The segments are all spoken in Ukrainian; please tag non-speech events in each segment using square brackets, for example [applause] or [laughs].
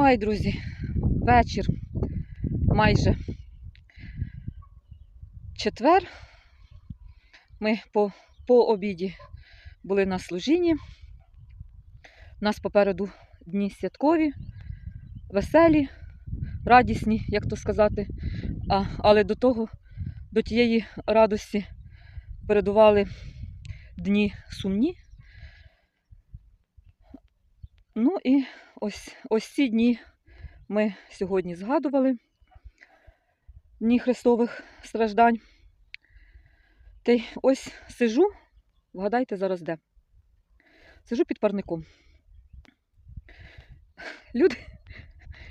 Ой, друзі, вечір майже четвер. Ми по, по обіді були на служінні. У нас попереду дні святкові, веселі, радісні, як то сказати. А, але до того, до тієї радості передували дні сумні. Ну і ось, ось ці дні ми сьогодні згадували дні Христових страждань. Та й ось сижу, вгадайте зараз де. Сижу під парником. Люди,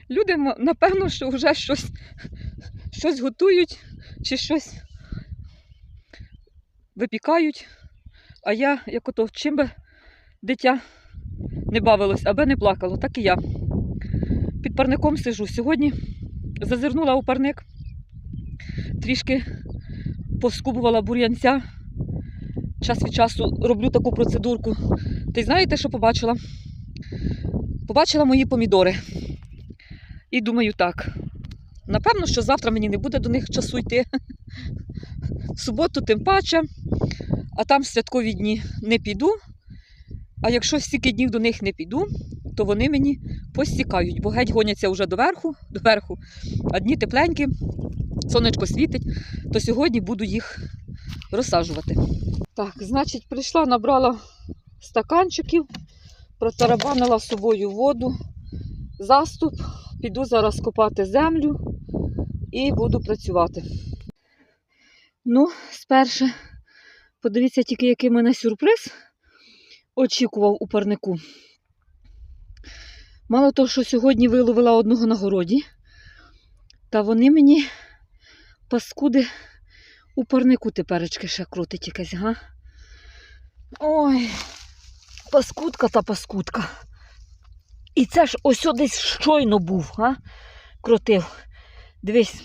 люди напевно, що вже щось, щось готують чи щось випікають. А я, як ото, чим би дитя не бавилось, аби не плакало, так і я. Під парником сижу. Сьогодні зазирнула у парник, трішки поскубувала бур'янця. Час від часу роблю таку процедурку. Й знаєте, що побачила? Побачила мої помідори. І думаю, так. Напевно, що завтра мені не буде до них часу йти. В суботу тим паче, а там святкові дні не піду. А якщо стільки днів до них не піду, то вони мені постікають, бо геть гоняться вже доверху, доверху, а дні тепленькі, сонечко світить, то сьогодні буду їх розсаджувати. Так, значить, прийшла, набрала стаканчиків, протарабанила з собою воду, заступ, піду зараз копати землю і буду працювати. Ну, спершу, подивіться тільки, який мене сюрприз очікував у парнику. Мало того, що сьогодні виловила одного на городі, та вони мені паскуди у парнику теперечки ще крутить якась, га? Ой, паскудка та паскудка. І це ж ось десь щойно був, га? Крутив. Дивись.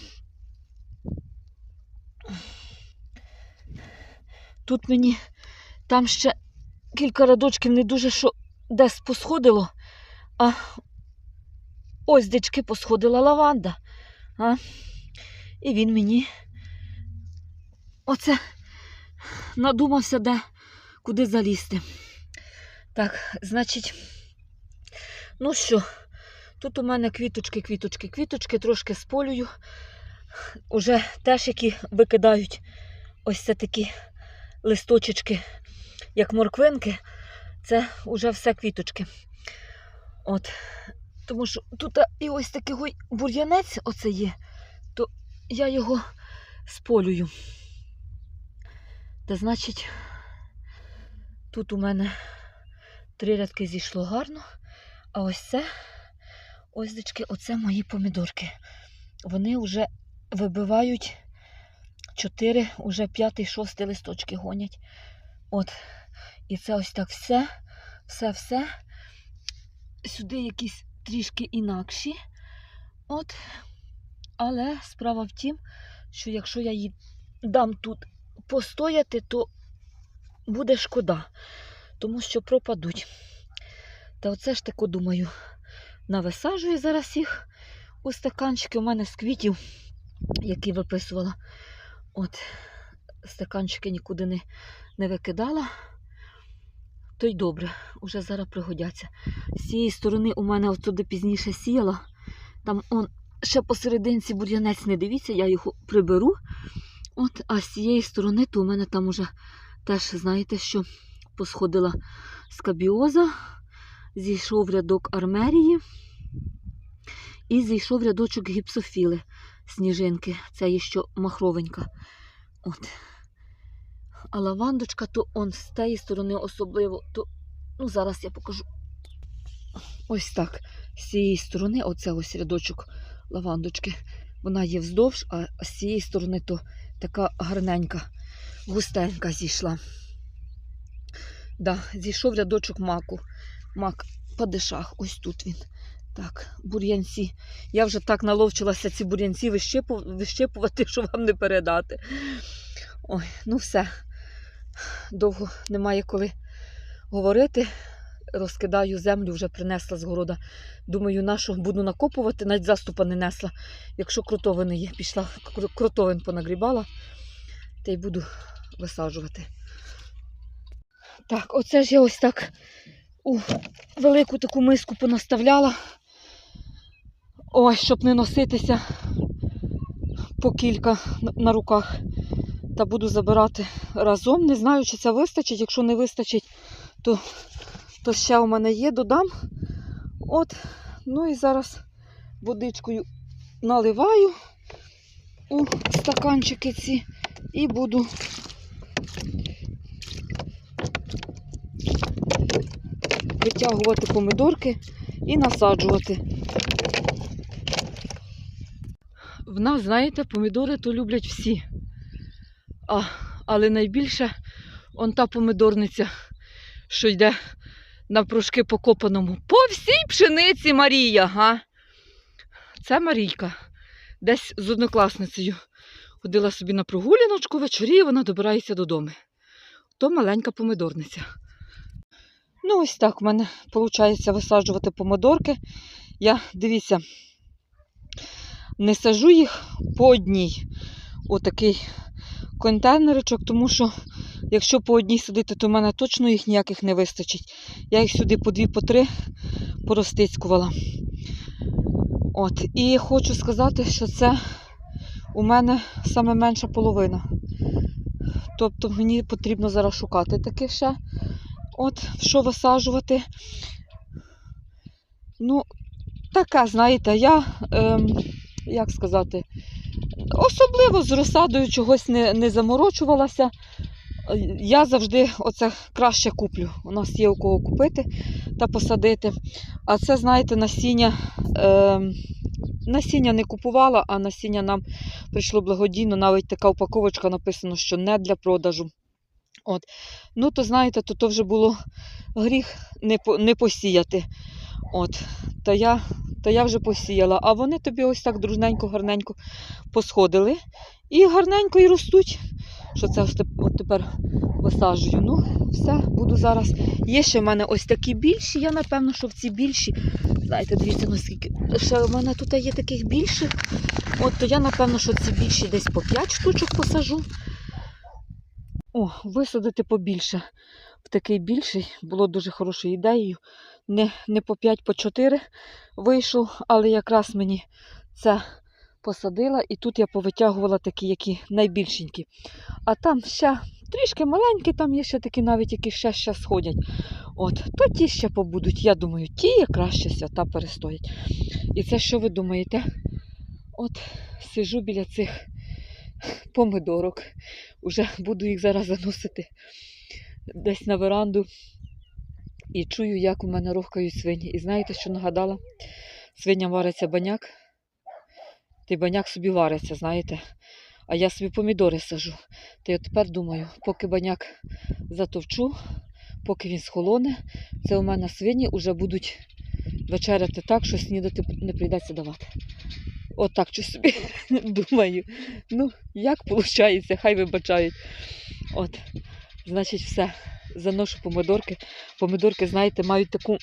Тут мені там ще кілька радочків не дуже що десь посходило, а ось дички посходила лаванда. А? І він мені оце надумався, де куди залізти. Так, значить, ну що, тут у мене квіточки, квіточки, квіточки, трошки сполюю. Уже теж які викидають ось це такі листочечки, як морквинки, це вже все квіточки. От. Тому що тут і ось такий бур'янець оце є, то я його сполюю. Та значить, тут у мене три рядки зійшло гарно, а ось це, ось дечки, оце мої помідорки. Вони вже вибивають чотири, уже п'ятий, шостий листочки гонять. От. І це ось так все, все-все. Сюди якісь трішки інакші. От. Але справа в тім, що якщо я їй дам тут постояти, то буде шкода, тому що пропадуть. Та оце ж тако думаю, нависаджую зараз їх у стаканчики. У мене з квітів, які виписувала. От, стаканчики нікуди не, не викидала. То й добре, уже зараз пригодяться. З цієї сторони у мене от туди пізніше сіяла. Там он ще посерединці бур'янець не дивіться, я його приберу. От, а з цієї сторони, то у мене там уже теж, знаєте, що посходила скабіоза, зійшов рядок армерії і зійшов рядочок гіпсофіли сніжинки. Це є що махровенька. От. А лавандочка, то он з тієї сторони особливо, то ну, зараз я покажу. Ось так. З цієї сторони, оце ось рядочок лавандочки. Вона є вздовж, а з цієї сторони то така гарненька, густенька зійшла. Да, зійшов рядочок маку. Мак падишах, ось тут він. Так, бур'янці. Я вже так наловчилася ці бур'янці вищипувати, [laughs] що вам не передати. Ой, ну все. Довго немає коли говорити. розкидаю землю, вже принесла з города. Думаю, нашу буду накопувати, навіть заступа не несла. Якщо кротовини є, пішла кр- кротовин понагрібала, та й буду висаджувати. Так, оце ж я ось так у велику таку миску понаставляла. Ой, щоб не носитися по кілька на руках. Та буду забирати разом. Не знаю, чи це вистачить. Якщо не вистачить, то, то ще у мене є, додам. От, ну і зараз водичкою наливаю у стаканчики ці і буду витягувати помидорки і насаджувати. В нас, знаєте, помідори то люблять всі. А, але найбільше он та помидорниця, що йде на прошки покопаному. По всій пшениці Марія, га? Це Марійка. Десь з однокласницею ходила собі на прогуляночку, вечорі вона добирається додому. То маленька помидорниця. Ну, ось так в мене виходить висаджувати помидорки. Я, дивіться, не сажу їх по одній. Отакий контейнеричок, тому що якщо по одній садити, то в мене точно їх ніяких не вистачить. Я їх сюди по дві, по три поростицькувала. От. І хочу сказати, що це у мене саме менша половина. Тобто мені потрібно зараз шукати таке ще. От, що висаджувати. Ну, така, знаєте, я, ем, як сказати, особливо з розсадою чогось не, не заморочувалася. Е, Я завжди оце краще куплю. У нас є у кого купити та посадити. А це, знаєте, насіння. Ем, насіння не купувала, а насіння нам прийшло благодійно. Навіть така упаковочка написано, що не для продажу. От. Ну, то знаєте, то, то вже було гріх не, не посіяти. От. Та я, та я вже посіяла. А вони тобі ось так дружненько, гарненько посходили. І гарненько і ростуть. Що це ось от тепер висаджую. Ну, все, буду зараз. Є ще в мене ось такі більші. Я напевно, що в ці більші. Знаєте, дивіться, наскільки. Ще в мене тут є таких більших. От то я, напевно, що ці більші десь по 5 штучок посажу. О, висадити побільше. В такий більший було дуже хорошою ідеєю. Не, не по 5, по 4 вийшов, але якраз мені це посадила, і тут я повитягувала такі, які найбільшенькі. А там ще трішки маленькі, там є ще такі навіть, які ще ще сходять. От, то ті ще побудуть. Я думаю, ті якраз ще свята перестоять. І це що ви думаєте? От сижу біля цих помидорок. Уже буду їх зараз заносити десь на веранду. І чую, як у мене рухкають свині. І знаєте, що нагадала? Свиням вариться баняк. Той баняк собі вариться, знаєте. А я собі помідори сажу. Та я тепер думаю, поки баняк затовчу, поки він схолоне, це у мене свині вже будуть вечеряти так, що снідати не прийдеться давати. От так щось собі [laughs] думаю. Ну, як виходить, хай вибачають. От, значить, все. Заношу помидорки. Помидорки, знаєте, мають таку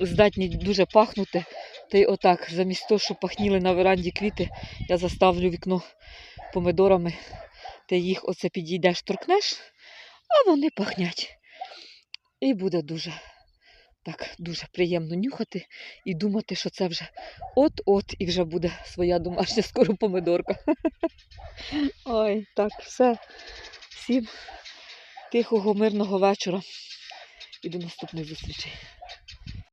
здатність дуже пахнути. Та й отак, замість того, щоб пахніли на веранді квіти, я заставлю вікно помидорами. Ти їх оце підійдеш, торкнеш, а вони пахнять. І буде дуже так дуже приємно нюхати і думати, що це вже от-от і вже буде своя домашня скоро помидорка. [laughs] Ой, так, все. Всім тихого, мирного вечора і до наступних зустрічей.